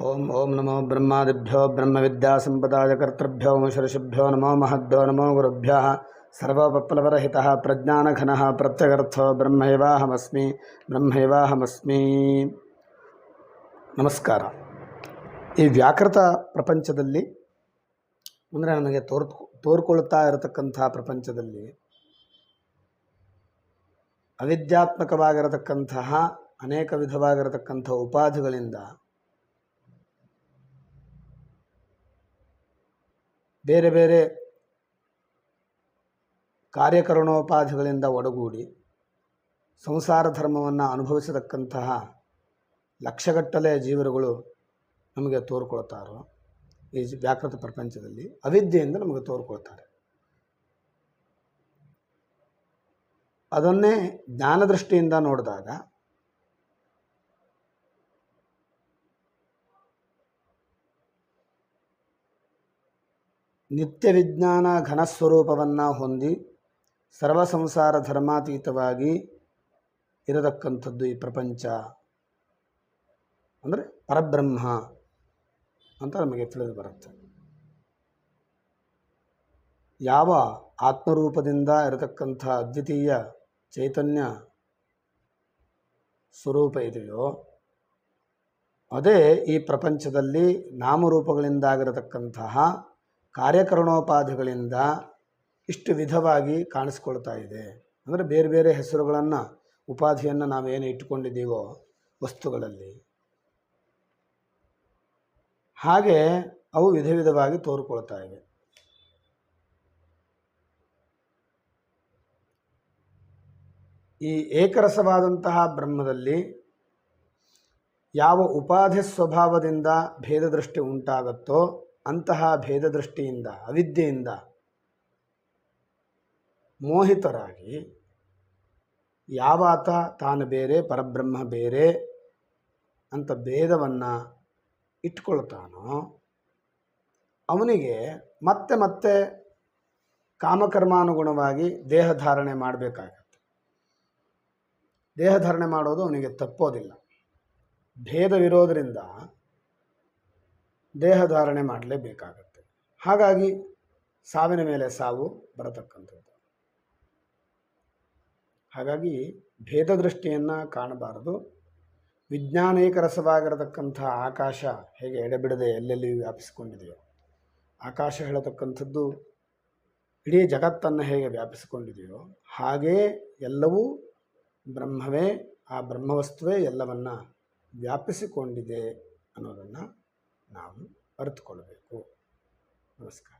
ಓಂ ಓಂ ನಮೋ ಬ್ರಹ್ಮಾದಿಭ್ಯೋ ಬ್ರಹ್ಮವಿದ್ಯಾಸಂಪದಾಯ ಕರ್ತೃಭ್ಯೋ ಋಷಿಭ್ಯೋ ನಮೋ ಮಹದ್ಭ್ಯೋ ನಮೋ ಗುರುಭ್ಯ ಸರ್ವಪಪ್ಲವರಹಿತಃ ಪ್ರಜ್ಞಾನಘನ ಪ್ರತ್ಯಗರ್ಥೋ ಬ್ರಹ್ಮೈವಾಹಮಸ್ಮಿ ಬ್ರಹ್ಮೈವಾಹಮಸ್ಮಿ. ನಮಸ್ಕಾರ. ಈ ವ್ಯಾಕೃತ ಪ್ರಪಂಚದಲ್ಲಿ, ಅಂದರೆ ನಮಗೆ ತೋರ್ ತೋರ್ಕೊಳ್ತಾ ಇರತಕ್ಕಂಥ ಪ್ರಪಂಚದಲ್ಲಿ, ಅವಿದ್ಯಾತ್ಮಕವಾಗಿರತಕ್ಕಂತಹ ಅನೇಕ ವಿಧವಾಗಿರತಕ್ಕಂಥ ಉಪಾಧಿಗಳಿಂದ ಬೇರೆ ಬೇರೆ ಕಾರ್ಯಕರಣೋಪಾಧಿಗಳಿಂದ ಒಡಗೂಡಿ ಸಂಸಾರ ಧರ್ಮವನ್ನು ಅನುಭವಿಸತಕ್ಕಂತಹ ಲಕ್ಷಗಟ್ಟಲೆ ಜೀವರುಗಳು ನಮಗೆ ತೋರ್ಕೊಳ್ತಾರೋ ಈ ವ್ಯಾಕೃತ ಪ್ರಪಂಚದಲ್ಲಿ ಅವಿದ್ಯೆಯಿಂದ ನಮಗೆ ತೋರ್ಕೊಳ್ತಾರೆ. ಅದನ್ನೇ ಜ್ಞಾನದೃಷ್ಟಿಯಿಂದ ನೋಡಿದಾಗ ನಿತ್ಯ ವಿಜ್ಞಾನ ಘನಸ್ವರೂಪವನ್ನು ಹೊಂದಿ ಸರ್ವ ಸಂಸಾರ ಧರ್ಮಾತೀತವಾಗಿ ಇರತಕ್ಕಂಥದ್ದು ಈ ಪ್ರಪಂಚ. ಅಂದರೆ ಪರಬ್ರಹ್ಮ ಅಂತ ನಮಗೆ ತಿಳಿದು ಬರುತ್ತೆ. ಯಾವ ಆತ್ಮರೂಪದಿಂದ ಇರತಕ್ಕಂಥ ಅದ್ವಿತೀಯ ಚೈತನ್ಯ ಸ್ವರೂಪ ಇದೆಯೋ, ಅದೇ ಈ ಪ್ರಪಂಚದಲ್ಲಿ ನಾಮರೂಪಗಳಿಂದಾಗಿರತಕ್ಕಂತಹ ಕಾರ್ಯಕರಣೋಪಾಧಿಗಳಿಂದ ಇಷ್ಟು ವಿಧವಾಗಿ ಕಾಣಿಸ್ಕೊಳ್ತಾ ಇದೆ. ಅಂದರೆ ಬೇರೆ ಬೇರೆ ಹೆಸರುಗಳನ್ನು, ಉಪಾಧಿಯನ್ನು ನಾವೇನು ಇಟ್ಟುಕೊಂಡಿದ್ದೀವೋ ವಸ್ತುಗಳಲ್ಲಿ. ಹಾಗೆ ಅವು ವಿಧ ವಿಧವಾಗಿ ತೋರ್ಕೊಳ್ತಾ ಇವೆ. ಈ ಏಕರಸವಾದಂತಹ ಬ್ರಹ್ಮದಲ್ಲಿ ಯಾವ ಉಪಾಧಿ ಸ್ವಭಾವದಿಂದ ಭೇದದೃಷ್ಟಿ ಉಂಟಾಗುತ್ತೋ ಅಂತಹ ಭೇದದೃಷ್ಟಿಯಿಂದ, ಅವಿದ್ಯೆಯಿಂದ ಮೋಹಿತರಾಗಿ ಯಾವಾತ ತಾನು ಬೇರೆ, ಪರಬ್ರಹ್ಮ ಬೇರೆ ಅಂತ ಭೇದವನ್ನು ಇಟ್ಕೊಳ್ತಾನೋ, ಅವನಿಗೆ ಮತ್ತೆ ಮತ್ತೆ ಕಾಮಕರ್ಮಾನುಗುಣವಾಗಿ ದೇಹಧಾರಣೆ ಮಾಡಬೇಕಾಗತ್ತೆ. ದೇಹಧಾರಣೆ ಮಾಡೋದು ಅವನಿಗೆ ತಪ್ಪೋದಿಲ್ಲ. ಭೇದವಿರೋದರಿಂದ ದೇಹಧಾರಣೆ ಮಾಡಲೇಬೇಕಾಗತ್ತೆ. ಹಾಗಾಗಿ ಸಾವಿನ ಮೇಲೆ ಸಾವು ಬರತಕ್ಕಂಥದ್ದು. ಹಾಗಾಗಿ ಭೇದ ದೃಷ್ಟಿಯನ್ನು ಕಾಣಬಾರದು. ವಿಜ್ಞಾನೇಕ ರಸವಾಗಿರತಕ್ಕಂಥ ಆಕಾಶ ಹೇಗೆ ಎಡೆಬಿಡದೆ ಎಲ್ಲೆಲ್ಲಿ ವ್ಯಾಪಿಸಿಕೊಂಡಿದೆಯೋ, ಆಕಾಶ ಹೇಳತಕ್ಕಂಥದ್ದು ಇಡೀ ಜಗತ್ತನ್ನು ಹೇಗೆ ವ್ಯಾಪಿಸಿಕೊಂಡಿದೆಯೋ, ಹಾಗೇ ಎಲ್ಲವೂ ಬ್ರಹ್ಮವೇ, ಆ ಬ್ರಹ್ಮವಸ್ತುವೇ ಎಲ್ಲವನ್ನು ವ್ಯಾಪಿಸಿಕೊಂಡಿದೆ ಅನ್ನೋದನ್ನು ನಾವು ಅರಿತುಕೊಳ್ಬೇಕು. ನಮಸ್ಕಾರ.